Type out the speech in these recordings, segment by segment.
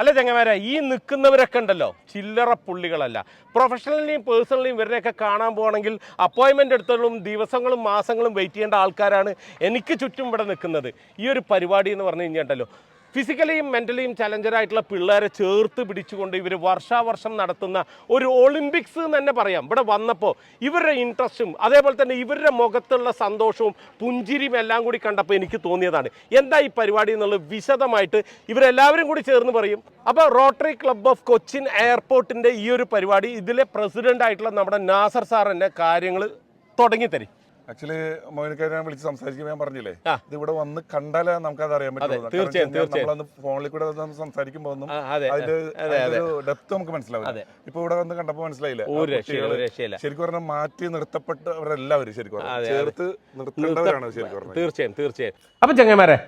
അല്ല ചങ്ങമാരെ ഈ നിൽക്കുന്നവരൊക്കെ ഉണ്ടല്ലോ. ചില്ലറ പുള്ളികളല്ല. പ്രൊഫഷണലിനെയും പേഴ്സണലിയും ഇവരെയൊക്കെ കാണാൻ പോകണമെങ്കിൽ അപ്പോയിൻമെന്റ് എടുത്തോളും ദിവസങ്ങളും മാസങ്ങളും വെയിറ്റ് ചെയ്യേണ്ട ആൾക്കാരാണ് എനിക്ക് ചുറ്റും ഇവിടെ നിൽക്കുന്നത്. ഈ ഒരു പരിപാടി എന്ന് പറഞ്ഞു കഴിഞ്ഞിട്ടുണ്ടല്ലോ ഫിസിക്കലിയും മെന്റലിയും ചലഞ്ചറായിട്ടുള്ള പിള്ളേരെ ചേർത്ത് പിടിച്ചുകൊണ്ട് ഇവർ വർഷാവർഷം നടത്തുന്ന ഒരു ഒളിമ്പിക്സ് എന്ന് തന്നെ പറയാം. ഇവിടെ വന്നപ്പോൾ ഇവരുടെ ഇൻട്രസ്റ്റും അതേപോലെ തന്നെ ഇവരുടെ മുഖത്തുള്ള സന്തോഷവും പുഞ്ചിരിയും എല്ലാം കൂടി കണ്ടപ്പോൾ എനിക്ക് തോന്നിയതാണ്. എന്താ ഈ പരിപാടി എന്നുള്ളത് വിശദമായിട്ട് ഇവരെല്ലാവരും കൂടി ചേർന്ന് പറയും. അപ്പോൾ റോട്ടറി ക്ലബ് ഓഫ് കൊച്ചിൻ എയർപോർട്ടിന്റെ ഈ ഒരു പരിപാടി ഇതിലെ പ്രസിഡന്റ് ആയിട്ടുള്ള നമ്മുടെ നാസർ സാർ എന്നെ കാര്യങ്ങൾ തുടങ്ങിത്തരും ആക്ച്വലി മോനിക്കാരെ ഞാൻ വിളിച്ച് സംസാരിക്കുമ്പോൾ ഞാൻ പറഞ്ഞില്ലേ? ഇത് ഇവിടെ വന്ന് കണ്ടാലേ നമുക്ക് അത് അറിയാൻ പറ്റുള്ളൂ. നമ്മൾ തീർച്ചയായും. നമ്മളന്ന് ഫോണിൽ കൂടെ സംസാരിക്കുമ്പോൾ ഒന്നും അതിന്റെ അതെ, അതെ. ഡെപ്ത് നമുക്ക് മനസ്സിലാവില്ല. ഇപ്പൊ ഇവിടെ വന്ന് കണ്ടപ്പോൾ മനസ്സിലായില്ല? ശരിക്കും പറഞ്ഞാൽ മാറ്റി നിർത്തപ്പെട്ടവരെല്ലാവരും ശരിക്കും. ചേർത്ത് നിർത്തേണ്ടവരാണ് ശരിക്കും തീർച്ചയായും തീർച്ചയായും. അപ്പൊ ചങ്ങന്മാരെ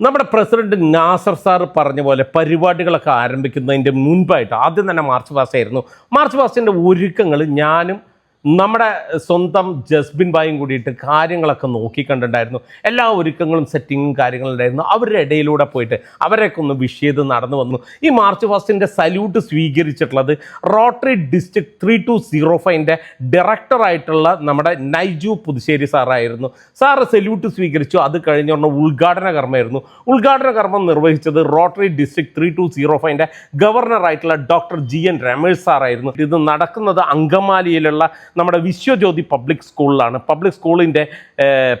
നമ്മുടെ പ്രസിഡന്റ് നാസർ സാർ പറഞ്ഞ പോലെ പരിപാടികളൊക്കെ ആരംഭിക്കുന്നതിന്റെ മുൻപായിട്ട് ആദ്യം തന്നെ മാർച്ച് മാസമായിരുന്നു ആയിരുന്നു. മാർച്ച് പാസ്റ്റിന്റെ ഒരുക്കങ്ങൾ ഞാനും നമ്മുടെ സ്വന്തം ജസ്ബിൻ ബായും കൂടിയിട്ട് കാര്യങ്ങളൊക്കെ നോക്കി കണ്ടിട്ടുണ്ടായിരുന്നു. എല്ലാ ഒരുക്കങ്ങളും സെറ്റിങ്ങും കാര്യങ്ങളും ഉണ്ടായിരുന്നു. അവരുടെ ഇടയിലൂടെ പോയിട്ട് അവരെയൊക്കെ ഒന്ന് വിഷ് ചെയ്ത് നടന്നു വന്നു. ഈ മാർച്ച് ഫസ്റ്റിന്റെ സല്യൂട്ട് സ്വീകരിച്ചിട്ടുള്ളത് Rotary district three two zero ഫൈവിന്റെ ഡയറക്ടറായിട്ടുള്ള നമ്മുടെ നൈജു പുതുശ്ശേരി സാറായിരുന്നു. സാറ് സല്യൂട്ട് സ്വീകരിച്ചു. അത് കഴിഞ്ഞ ഉടനെ ഉദ്ഘാടന കർമ്മമായിരുന്നു. ഉദ്ഘാടന കർമ്മം നിർവഹിച്ചത് rotary district three two zero ഫൈവിന്റെ ഗവർണറായിട്ടുള്ള ഡോക്ടർ ജി എൻ രമേഷ് സാറായിരുന്നു. ഇത് നടക്കുന്നത് അങ്കമാലിയിലുള്ള നമ്മുടെ വിശ്വജ്യോതി പബ്ലിക് സ്കൂളിലാണ് പബ്ലിക് സ്കൂളിന്റെ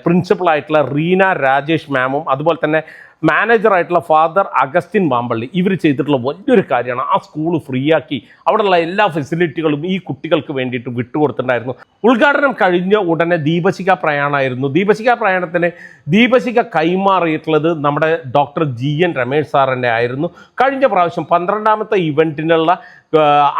പ്രിൻസിപ്പളായിട്ടുള്ള റീന രാജേഷ് മാമും അതുപോലെ തന്നെ മാനേജറായിട്ടുള്ള ഫാദർ അഗസ്റ്റിൻ മാമ്പള്ളി ഇവർ ചെയ്തിട്ടുള്ള വലിയൊരു കാര്യമാണ്. ആ സ്കൂൾ ഫ്രീ ആക്കി അവിടെയുള്ള എല്ലാ ഫെസിലിറ്റികളും ഈ കുട്ടികൾക്ക് വേണ്ടിയിട്ട് വിട്ടുകൊടുത്തിട്ടുണ്ടായിരുന്നു. ഉദ്ഘാടനം കഴിഞ്ഞ ഉടനെ ദീപശിക പ്രയാണമായിരുന്നു ദീപശിക പ്രയാണത്തിന് ദീപശിക കൈമാറിയിട്ടുള്ളത് നമ്മുടെ ഡോക്ടർ ജി എൻ രമേശ് സാറിന്റെ ആയിരുന്നു. കഴിഞ്ഞ പ്രാവശ്യം പന്ത്രണ്ടാമത്തെ ഇവന്റിനുള്ള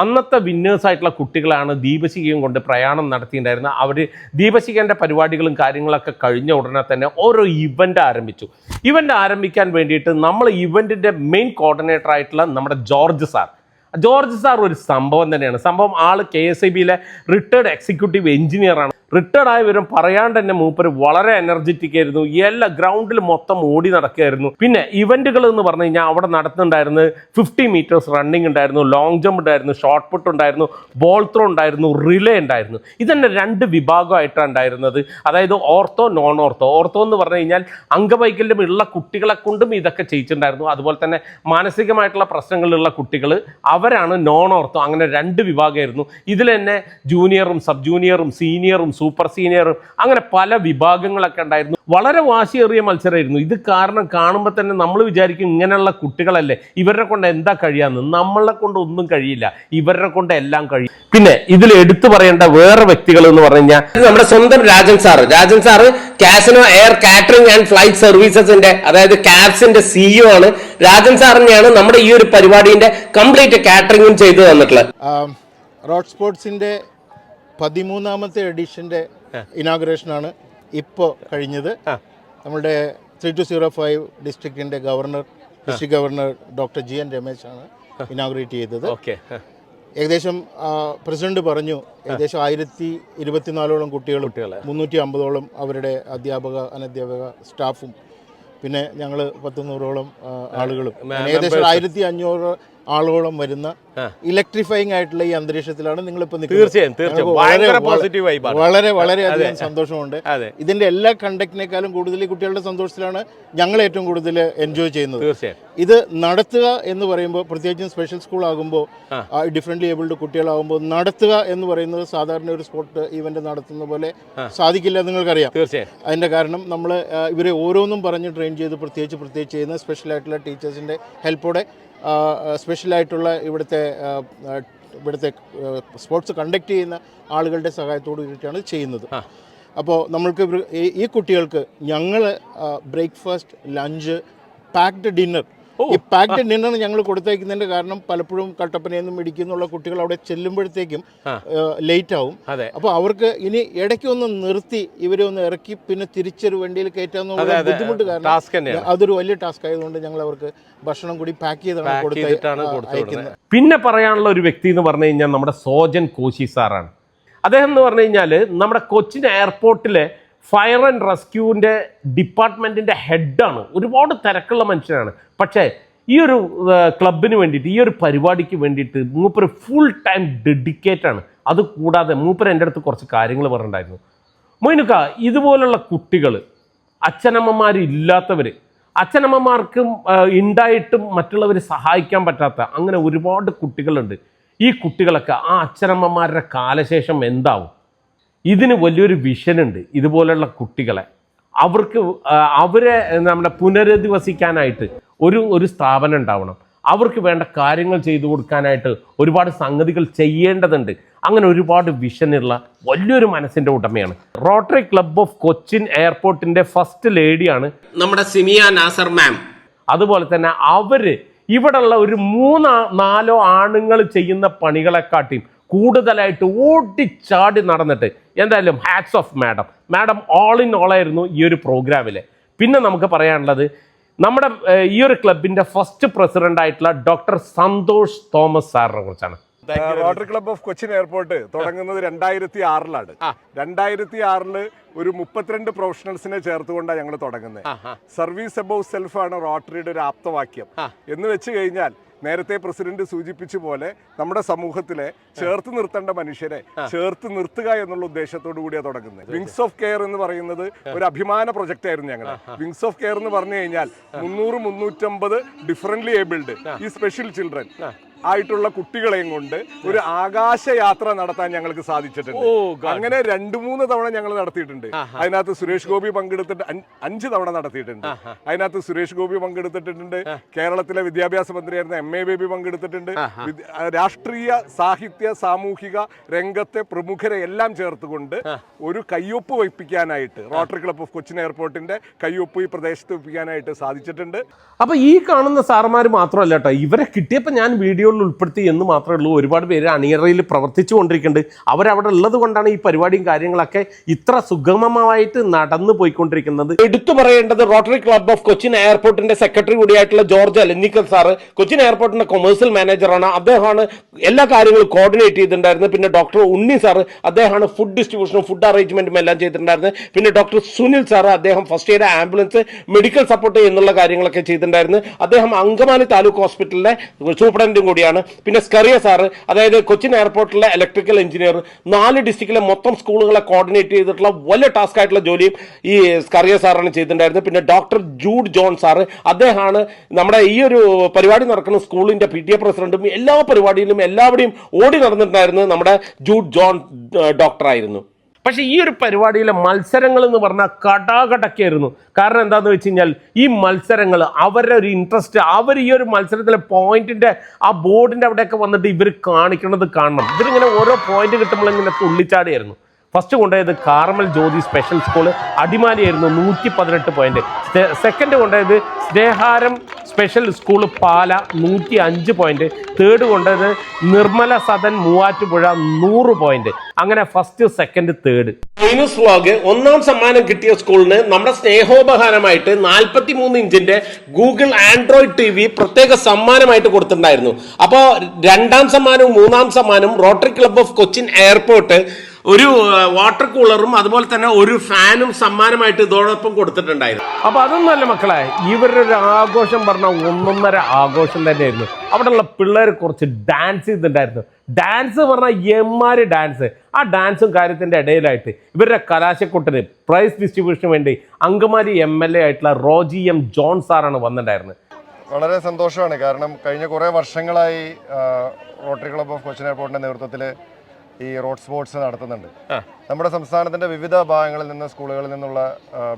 അന്നത്തെ വിന്നേഴ്സ് ആയിട്ടുള്ള കുട്ടികളാണ് ദീപശികയും കൊണ്ട് പ്രയാണം നടത്തിയിട്ടുണ്ടായിരുന്നത്. അവർ ദീപശികന്റെ പരിപാടികളും കാര്യങ്ങളൊക്കെ കഴിഞ്ഞ ഉടനെ തന്നെ ഓരോ ഇവന്റ് ആരംഭിച്ചു. ഇവന്റ് ആരംഭിക്കാൻ വേണ്ടിയിട്ട് നമ്മൾ ഇവന്റിന്റെ മെയിൻ കോർഡിനേറ്റർ ആയിട്ടുള്ള നമ്മുടെ ജോർജ് സാർ. ജോർജ് സാർ ഒരു സംഭവം തന്നെയാണ്. സംഭവം ആൾ കെ എസ് ഐ ബിയിലെ റിട്ടയർഡ് എക്സിക്യൂട്ടീവ് എഞ്ചിനീയറാണ് റിട്ടയർഡ് വിവരം പറയാണ്ട് തന്നെ മൂപ്പര് വളരെ എനർജറ്റിക് ആയിരുന്നു. എല്ലാ ഗ്രൗണ്ടിൽ മൊത്തം ഓടി നടക്കുകയായിരുന്നു. പിന്നെ ഇവന്റുകൾ എന്ന് പറഞ്ഞു കഴിഞ്ഞാൽ അവിടെ നടത്തുന്നുണ്ടായിരുന്നു ഫിഫ്റ്റി മീറ്റേഴ്സ് റണ്ണിങ് ഉണ്ടായിരുന്നു ലോങ് ജമ്പ് ഉണ്ടായിരുന്നു ഷോർട്ട് പുട്ട് ഉണ്ടായിരുന്നു ബോൾ ത്രോ ഉണ്ടായിരുന്നു റിലേ ഉണ്ടായിരുന്നു. ഇതന്നെ രണ്ട് വിഭാഗമായിട്ടാണ് ഉണ്ടായിരുന്നത്. അതായത് ഓർത്തോ നോൺ ഓർത്തോ ഓർത്തോ എന്ന് പറഞ്ഞു കഴിഞ്ഞാൽ അംഗവൈകല്യം ഉള്ള കുട്ടികളെ കൊണ്ടും ഇതൊക്കെ ചെയ്യിച്ചിട്ടുണ്ടായിരുന്നു. അതുപോലെ തന്നെ മാനസികമായിട്ടുള്ള പ്രശ്നങ്ങളുള്ള കുട്ടികൾ അവരാണ് നോൺ ഓർത്തോ അങ്ങനെ രണ്ട് വിഭാഗമായിരുന്നു. ഇതിൽ തന്നെ ജൂനിയറും സബ് ജൂനിയറും സീനിയറും സൂപ്പർ സീനിയറും അങ്ങനെ പല വിഭാഗങ്ങളൊക്കെ ഉണ്ടായിരുന്നു. വളരെ വാശിയേറിയ മത്സരമായിരുന്നു. ഇത് കാരണം കാണുമ്പോൾ തന്നെ നമ്മൾ വിചാരിക്കും ഇങ്ങനെയുള്ള കുട്ടികളല്ലേ ഇവരെ കൊണ്ട് എന്താ കഴിയാന്ന്. നമ്മളെ കൊണ്ട് ഒന്നും കഴിയില്ല. ഇവരെ കൊണ്ട് എല്ലാം കഴിയും. പിന്നെ ഇതിൽ എടുത്തു പറയേണ്ട വേറെ വ്യക്തികൾ എന്ന് പറഞ്ഞു കഴിഞ്ഞാൽ നമ്മുടെ സ്വന്തം Rajan sir. Rajan sir Casino air catering and flight സർവീസസിന്റെ അതായത് കാബ്സിന്റെ സിഇഒ ആണ്. രാജൻ സാറിനെയാണ് നമ്മുടെ ഈ ഒരു പരിപാടിന്റെ കംപ്ലീറ്റ് കാറ്ററിംഗും ചെയ്തു തന്നിട്ടുള്ളത്. റോഡ് സ്പോർട്സിന്റെ പതിമൂന്നാമത്തെ എഡിഷന്റെ ഇനാഗുറേഷനാണ് ഇപ്പോൾ കഴിഞ്ഞത്. നമ്മുടെ three two zero five ഡിസ്ട്രിക്റ്റിന്റെ governor district governor doctor G N രമേശാണ് inaugurate ചെയ്തത്. ഓക്കെ. ഏകദേശം പ്രസിഡന്റ് പറഞ്ഞു ഏകദേശം ആയിരത്തി ഇരുപത്തിനാലോളം കുട്ടികൾ മുന്നൂറ്റി അമ്പതോളം അവരുടെ അധ്യാപക അനധ്യാപക സ്റ്റാഫും പിന്നെ ഞങ്ങൾ പത്ത് നൂറോളം ആളുകളും. ഏകദേശം ആയിരത്തി അഞ്ഞൂറ് ആളോളം വരുന്ന ഇലക്ട്രിഫൈങ് ആയിട്ടുള്ള ഈ അന്തരീക്ഷത്തിലാണ് നിങ്ങളിപ്പോൾ നിൽക്കുന്നത്. തീർച്ചയായും, തീർച്ചയായും. വളരെ, വളരെ- അധികം സന്തോഷമുണ്ട്. ഇതിന്റെ എല്ലാ കണ്ടക്റ്റിനേക്കാളും കൂടുതൽ കുട്ടികളുടെ സന്തോഷത്തിലാണ് ഞങ്ങൾ ഏറ്റവും കൂടുതൽ എൻജോയ് ചെയ്യുന്നത്. തീർച്ചയായും. ഇത് നടത്തുക എന്ന് പറയുമ്പോൾ പ്രത്യേകിച്ചും സ്പെഷ്യൽ സ്കൂൾ ആകുമ്പോൾ ഡിഫറെന്റ്ലി ഏബിൾഡ് കുട്ടികളാകുമ്പോൾ നടത്തുക എന്ന് പറയുന്നത് സാധാരണ ഒരു സ്പോർട്ട് ഈവന്റ് നടത്തുന്ന പോലെ സാധിക്കില്ല നിങ്ങൾക്കറിയാം. തീർച്ചയായും. അതിന്റെ കാരണം നമ്മൾ ഇവരെ ഓരോന്നും പറഞ്ഞ് ട്രെയിൻ ചെയ്ത് പ്രത്യേകിച്ച് പ്രത്യേകിച്ച് ചെയ്യുന്ന സ്പെഷ്യൽ ആയിട്ടുള്ള ടീച്ചേഴ്സിന്റെ ഹെൽപ്പോടെ സ്പെഷ്യലായിട്ടുള്ള ഇവിടുത്തെ ഇവിടുത്തെ സ്പോർട്സ് കണ്ടക്ട് ചെയ്യുന്ന ആളുകളുടെ സഹായത്തോടു കൂടിയിട്ടാണ് ചെയ്യുന്നത്. അപ്പോൾ നമ്മൾക്ക് ഈ- ഈ കുട്ടികൾക്ക് ഞങ്ങൾ ബ്രേക്ക്ഫാസ്റ്റ് ലഞ്ച് പാക്ഡ് ഡിന്നർ ഈ പാക്ഡ് ഡിന്നർ ഞങ്ങൾ കൊടുത്തേക്കുന്നതിന്റെ കാരണം പലപ്പോഴും കട്ടപ്പനയെന്നും ഇടിക്കുന്നുള്ള കുട്ടികൾ അവിടെ ചെല്ലുമ്പോഴത്തേക്കും ലേറ്റ് ആവും. അപ്പൊ അപ്പോൾ അവർക്ക് ഇനി ഇടയ്ക്ക് ഒന്ന് നിർത്തി ഇവരെ ഒന്ന് ഇറക്കി പിന്നെ തിരിച്ചൊരു വണ്ടിയിൽ കയറ്റാന്നുള്ള ബുദ്ധിമുട്ട് കാരണം അതൊരു വലിയ ടാസ്ക് ആയതുകൊണ്ട് ഞങ്ങൾ അവർക്ക് ഭക്ഷണം കൂടി പാക്ക് ചെയ്താണ്. പിന്നെ പറയാനുള്ള ഒരു വ്യക്തി എന്ന് പറഞ്ഞു കഴിഞ്ഞാൽ നമ്മുടെ സോജൻ കോശി സാറാണ്. അദ്ദേഹം എന്ന് പറഞ്ഞു കഴിഞ്ഞാൽ നമ്മുടെ കൊച്ചിൻ എയർപോർട്ടിലെ ഫയർ ആൻഡ് റെസ്ക്യൂവിന്റെ ഡിപ്പാർട്ട്മെന്റിന്റെ ഹെഡാണ് ഒരുപാട് തിരക്കുള്ള മനുഷ്യനാണ്. പക്ഷേ ഈ ഒരു ക്ലബിന് വേണ്ടിയിട്ട് ഈ ഒരു പരിപാടിക്ക് വേണ്ടിയിട്ട് മൂപ്പർ ഫുൾ ടൈം ഡെഡിക്കേറ്റ് ആണ്. അത് കൂടാതെ മൂപ്പർ എന്റെ അടുത്ത് കുറച്ച് കാര്യങ്ങൾ പറഞ്ഞിട്ടുണ്ടായിരുന്നു. മൊയിനുക്ക ഇതുപോലുള്ള കുട്ടികൾ അച്ഛനമ്മമാരില്ലാത്തവർ അച്ഛനമ്മമാർക്കും ഉണ്ടായിട്ടും മറ്റുള്ളവരെ സഹായിക്കാൻ പറ്റാത്ത അങ്ങനെ ഒരുപാട് കുട്ടികളുണ്ട്. ഈ കുട്ടികളൊക്കെ ആ അച്ഛനമ്മമാരുടെ കാലശേഷം എന്താവും? ഇതിന് വലിയൊരു വിഷനുണ്ട് ഇതുപോലെയുള്ള കുട്ടികളെ. അവർക്ക് അവരെ നമ്മുടെ പുനരധിവസിക്കാനായിട്ട് ഒരു ഒരു സ്ഥാപനം ഉണ്ടാവണം. അവർക്ക് വേണ്ട കാര്യങ്ങൾ ചെയ്തു കൊടുക്കാനായിട്ട് ഒരുപാട് സംഗതികൾ ചെയ്യേണ്ടതുണ്ട്. അങ്ങനെ ഒരുപാട് വിഷനുള്ള വലിയൊരു മനസ്സിന്റെ ഉടമയാണ്. റോട്ടറി ക്ലബ് ഓഫ് കൊച്ചിൻ എയർപോർട്ടിന്റെ ഫസ്റ്റ് ലേഡിയാണ് നമ്മുടെ സിമിയ നാസർ മാം അതുപോലെ തന്നെ അവർ ഇവിടെയുള്ള ഒരു മൂന്നോ നാലോ ആണുങ്ങൾ ചെയ്യുന്ന പണികളെക്കാട്ടിയും കൂടുതലായിട്ട് ഓടിച്ചാടി നടന്നിട്ട് എന്തായാലും hats off madam madam all in all ആയിരുന്നു ഈ ഒരു പ്രോഗ്രാമിൽ പിന്നെ നമുക്ക് പറയാനുള്ളത് നമ്മുടെ ഈ ഒരു ക്ലബിന്റെ ഫസ്റ്റ് പ്രസിഡന്റ് ആയിട്ടുള്ള ഡോക്ടർ സന്തോഷ് തോമസ് സാറിനെ കുറിച്ചാണ്. Rotary Club of Cochin Airport തുടങ്ങുന്നത് രണ്ടായിരത്തി ആറിലാണ് രണ്ടായിരത്തി ആറിൽ ഒരു മുപ്പത്തിരണ്ട് പ്രൊഫഷണൽസിനെ ചേർത്തുകൊണ്ടാണ് ഞങ്ങൾ തുടങ്ങുന്നത് സർവീസ് അബൌ സെൽഫ് ആണ് റോട്ടറിയുടെ ഒരു ആപ്തവാക്യം. എന്ന് വെച്ച് കഴിഞ്ഞാൽ നേരത്തെ പ്രസിഡന്റ് സൂചിപ്പിച്ച പോലെ നമ്മുടെ സമൂഹത്തിലെ ചേർത്ത് നിർത്തേണ്ട മനുഷ്യരെ ചേർത്ത് നിർത്തുക എന്നുള്ള ഉദ്ദേശത്തോടു കൂടിയാണ് തുടങ്ങുന്നത്. വിങ്സ് ഓഫ് കെയർ എന്ന് പറയുന്നത് ഒരു അഭിമാന പ്രൊജക്റ്റ് ആയിരുന്നു ഞങ്ങൾ വിങ്സ് ഓഫ് കെയർ എന്ന് പറഞ്ഞു കഴിഞ്ഞാൽ മുന്നൂറ് മുന്നൂറ്റമ്പത് ഡിഫറെന്റ്ലി ഏബിൾഡ് ഈ സ്പെഷ്യൽ ചിൽഡ്രൻ ആയിട്ടുള്ള കുട്ടികളെയും കൊണ്ട് ഒരു ആകാശയാത്ര നടത്താൻ ഞങ്ങൾക്ക് സാധിച്ചിട്ടുണ്ട്. അങ്ങനെ രണ്ടു മൂന്ന് തവണ ഞങ്ങൾ നടത്തിയിട്ടുണ്ട്. അതിനകത്ത് സുരേഷ് ഗോപി പങ്കെടുത്തിട്ട് അഞ്ച് തവണ നടത്തിയിട്ടുണ്ട്. അതിനകത്ത് സുരേഷ് ഗോപി പങ്കെടുത്തിട്ടുണ്ട്. കേരളത്തിലെ വിദ്യാഭ്യാസ മന്ത്രിയായിരുന്ന എം എ ബേബി പങ്കെടുത്തിട്ടുണ്ട്. രാഷ്ട്രീയ സാഹിത്യ സാമൂഹിക രംഗത്തെ പ്രമുഖരെ എല്ലാം ചേർത്തുകൊണ്ട് ഒരു കയ്യൊപ്പ് വയ്പ്പിക്കാനായിട്ട് റോട്ടറി ക്ലബ് ഓഫ് കൊച്ചിൻ എയർപോർട്ടിന്റെ കയ്യൊപ്പ് ഈ പ്രദേശത്ത് വയ്പ്പിക്കാനായിട്ട് സാധിച്ചിട്ടുണ്ട്. അപ്പൊ ഈ കാണുന്ന സാറുമാർ മാത്രമല്ല കേട്ടോ ഇവരെ കിട്ടിയപ്പോൾ ഞാൻ വീഡിയോയിൽ ഉൾപ്പെടുത്തി എന്ന് മാത്രമേ ഉള്ളൂ. ഒരുപാട് പേര് അണിയറയിൽ പ്രവർത്തിച്ചു കൊണ്ടിരിക്കുന്നുണ്ട്. അവരവിടെ ഉള്ളത് കൊണ്ടാണ് ഈ പരിപാടിയും കാര്യങ്ങളൊക്കെ ഇത്ര സുഗമമായിട്ട് നടന്നു പോയിക്കൊണ്ടിരിക്കുന്നത്. എടുത്തു പറയേണ്ടത് റോട്ടറി ക്ലബ് ഓഫ് കൊച്ചിൻ എയർപോർട്ടിന്റെ സെക്രട്ടറി കൂടിയായിട്ടുള്ള ജോർജ് അലഞ്ഞിക്കൽ സാറ് കൊച്ചിൻ എയർപോർട്ടിന്റെ കൊമേഴ്സ്യൽ മാനേജറാണ് അദ്ദേഹമാണ് എല്ലാ കാര്യങ്ങളും കോർഡിനേറ്റ് ചെയ്തിട്ടുണ്ടായിരുന്നത്. പിന്നെ ഡോക്ടർ ഉണ്ണി സാറ് അദ്ദേഹമാണ് ഫുഡ് ഡിസ്ട്രിബ്യൂഷനും ഫുഡ് അറേഞ്ച്മെന്റും എല്ലാം ചെയ്തിട്ടുണ്ടായിരുന്നത്. പിന്നെ ഡോക്ടർ സുനിൽ സാറ് അദ്ദേഹം first aid ambulance medical support എന്നുള്ള കാര്യങ്ങളൊക്കെ ചെയ്തിട്ടുണ്ടായിരുന്നു. അദ്ദേഹം അങ്കമാലി താലൂക്ക് ഹോസ്പിറ്റലിലെ സൂപ്രണ്ടും കൂടിയാണ്. പിന്നെ സ്കറിയ സാറ് അതായത് കൊച്ചിൻ എയർപോർട്ടിലെ ഇലക്ട്രിക്കൽ എഞ്ചിനീയർ നാല് ഡിസ്ട്രിക്റ്റിലെ മൊത്തം സ്കൂളുകളെ കോർഡിനേറ്റ് ചെയ്തിട്ടുള്ള വലിയ ടാസ്ക് ആയിട്ടുള്ള ജോലിയും ഈ സ്കറിയ സാറാണ് ചെയ്തിട്ടുണ്ടായിരുന്നത്. പിന്നെ ഡോക്ടർ ജൂഡ് ജോൺ സാറ് അദ്ദേഹമാണ് നമ്മുടെ ഈ ഒരു പരിപാടി നടക്കുന്ന സ്കൂളിന്റെ പി ടി എ പ്രസിഡന്റും എല്ലാ പരിപാടിയിലും എല്ലാവരുടെയും ഓടി നടന്നിട്ടുണ്ടായിരുന്നത് നമ്മുടെ ജൂഡ് ജോൺ ഡോക്ടറായിരുന്നു പക്ഷേ ഈ ഒരു പരിപാടിയിലെ മത്സരങ്ങൾ എന്ന് പറഞ്ഞാൽ കടാകടക്കായിരുന്നു. കാരണം എന്താണെന്ന് വെച്ച് കഴിഞ്ഞാൽ ഈ മത്സരങ്ങൾ അവരുടെ ഒരു ഇൻട്രസ്റ്റ് അവർ ഈ ഒരു മത്സരത്തിലെ പോയിന്റിന്റെ ആ ബോർഡിന്റെ അവിടെയൊക്കെ വന്നിട്ട് ഇവർ കാണിക്കുന്നത് കാണണം. ഇവരിങ്ങനെ ഓരോ പോയിന്റ് കിട്ടുമ്പോൾ ഇങ്ങനെ തുള്ളിച്ചാടിയായിരുന്നു. ഫസ്റ്റ് കൊണ്ടുപോയത് കാർമൽ ജ്യോതി സ്പെഷ്യൽ സ്കൂൾ അടിമാലിയായിരുന്നു നൂറ്റി പതിനെട്ട് പോയിന്റ് സെക്കൻഡ് കൊണ്ടുപോയത് സ്നേഹാരം സ്പെഷ്യൽ സ്കൂൾ പാല നൂറ്റി അഞ്ച് പോയിന്റ് തേർഡ് കൊണ്ടത് നിർമ്മല സദൻ മൂവാറ്റുപുഴ നൂറ് പോയിന്റ് അങ്ങനെ first second third minus vlog ഒന്നാം സമ്മാനം കിട്ടിയ സ്കൂളിന് നമ്മുടെ സ്നേഹോപഹാരമായിട്ട് നാൽപ്പത്തി മൂന്ന് ഇഞ്ചിന്റെ ഗൂഗിൾ ആൻഡ്രോയിഡ് ടി വി പ്രത്യേക സമ്മാനമായിട്ട് കൊടുത്തിട്ടുണ്ടായിരുന്നു. അപ്പോൾ രണ്ടാം സമ്മാനവും മൂന്നാം സമ്മാനവും Rotary Club of Cochin Airport ഒരു വാട്ടർ കൂളറും അതുപോലെ തന്നെ ഒരു ഫാനും സമ്മാനമായിട്ട് ഇതോടൊപ്പം കൊടുത്തിട്ടുണ്ടായിരുന്നു. അപ്പൊ അതൊന്നല്ല മക്കളെ ഇവരുടെ ഒരു ആഘോഷം പറഞ്ഞ ഒന്നൊന്നര ആഘോഷം തന്നെയായിരുന്നു. അവിടെയുള്ള പിള്ളേർ കുറച്ച് ഡാൻസ് ചെയ്തിട്ടുണ്ടായിരുന്നു. ഡാൻസ് പറഞ്ഞാൽ എമ്മാര് ഡാൻസ് ആ ഡാൻസും കാര്യത്തിന്റെ ഇടയിലായിട്ട് ഇവരുടെ കലാശക്കൂട്ടിന് പ്രൈസ് ഡിസ്ട്രിബ്യൂഷന് വേണ്ടി അങ്കമാലി എം എൽ എ ആയിട്ടുള്ള റോജി എം ജോൺ സാറാണ് വന്നിട്ടുണ്ടായിരുന്നത്. വളരെ സന്തോഷമാണ്. കാരണം കഴിഞ്ഞ കുറേ വർഷങ്ങളായി റോട്ടറി ക്ലബ് ഓഫ് കൊച്ചിൻ എയർപോർട്ടിന്റെ നേതൃത്വത്തിൽ ഈ റോഡ് സ്പോർട്സ് നടത്തുന്നുണ്ട്. നമ്മുടെ സംസ്ഥാനത്തിന്റെ വിവിധ ഭാഗങ്ങളിൽ നിന്ന് സ്കൂളുകളിൽ നിന്നുള്ള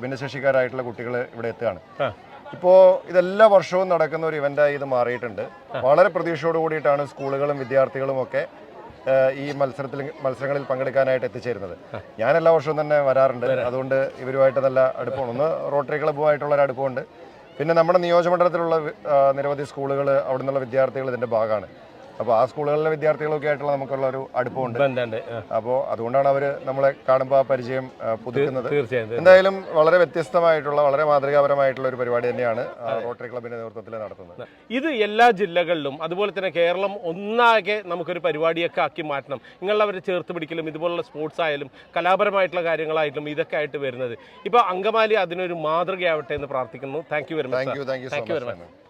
ഭിന്നശേഷിക്കാരായിട്ടുള്ള കുട്ടികൾ ഇവിടെ എത്തുകയാണ്. ഇപ്പോൾ ഇതെല്ലാ വർഷവും നടക്കുന്ന ഒരു ഇവന്റായി ഇത് മാറിയിട്ടുണ്ട്. വളരെ പ്രതീക്ഷയോട് കൂടിയിട്ടാണ് സ്കൂളുകളും വിദ്യാർത്ഥികളും ഒക്കെ ഈ മത്സരത്തിൽ മത്സരങ്ങളിൽ പങ്കെടുക്കാനായിട്ട് എത്തിച്ചേരുന്നത്. ഞാൻ എല്ലാ വർഷവും തന്നെ വരാറുണ്ട്. അതുകൊണ്ട് ഇവരുമായിട്ട് നല്ല അടുപ്പമാണ് ഒന്ന് റോട്ടറി ക്ലബ്ബുമായിട്ടുള്ള ഒരു അടുപ്പമുണ്ട്. പിന്നെ നമ്മുടെ നിയോജകമണ്ഡലത്തിലുള്ള മണ്ഡലത്തിലുള്ള നിരവധി സ്കൂളുകൾ അവിടെ നിന്നുള്ള വിദ്യാർത്ഥികൾ ഇതിന്റെ ഭാഗമാണ്. അപ്പോൾ ആ സ്കൂളുകളിലെ വിദ്യാർത്ഥികളൊക്കെ ആയിട്ടുള്ള നമുക്കുള്ള ഒരു അടുപ്പമുണ്ട് അപ്പോൾ അതുകൊണ്ടാണ് അവർ നമ്മളെ കാണുമ്പോൾ ആ പരിചയം പുതുക്കുന്നത്. തീർച്ചയായും എന്തായാലും വളരെ വ്യത്യസ്തമായിട്ടുള്ള വളരെ മാതൃകാപരമായിട്ടുള്ള ഒരു പരിപാടി തന്നെയാണ് റോട്ടറി ക്ലബിന്റെ നേതൃത്വത്തിൽ നടത്തുന്നത്. ഇത് എല്ലാ ജില്ലകളിലും അതുപോലെ തന്നെ കേരളം ഒന്നാകെ നമുക്കൊരു പരിപാടിയൊക്കെ ആക്കി മാറ്റണം. നിങ്ങളവരെ ചേർത്ത് പിടിക്കലും ഇതുപോലുള്ള സ്പോർട്സ് ആയാലും കലാപരമായിട്ടുള്ള കാര്യങ്ങളായിട്ടും ഇതൊക്കെ ആയിട്ട് വരുന്നത്. ഇപ്പോൾ അങ്കമാലി അതിനൊരു മാതൃകയാവട്ടെ എന്ന് പ്രാർത്ഥിക്കുന്നു. Thank you very much thank you thank you very much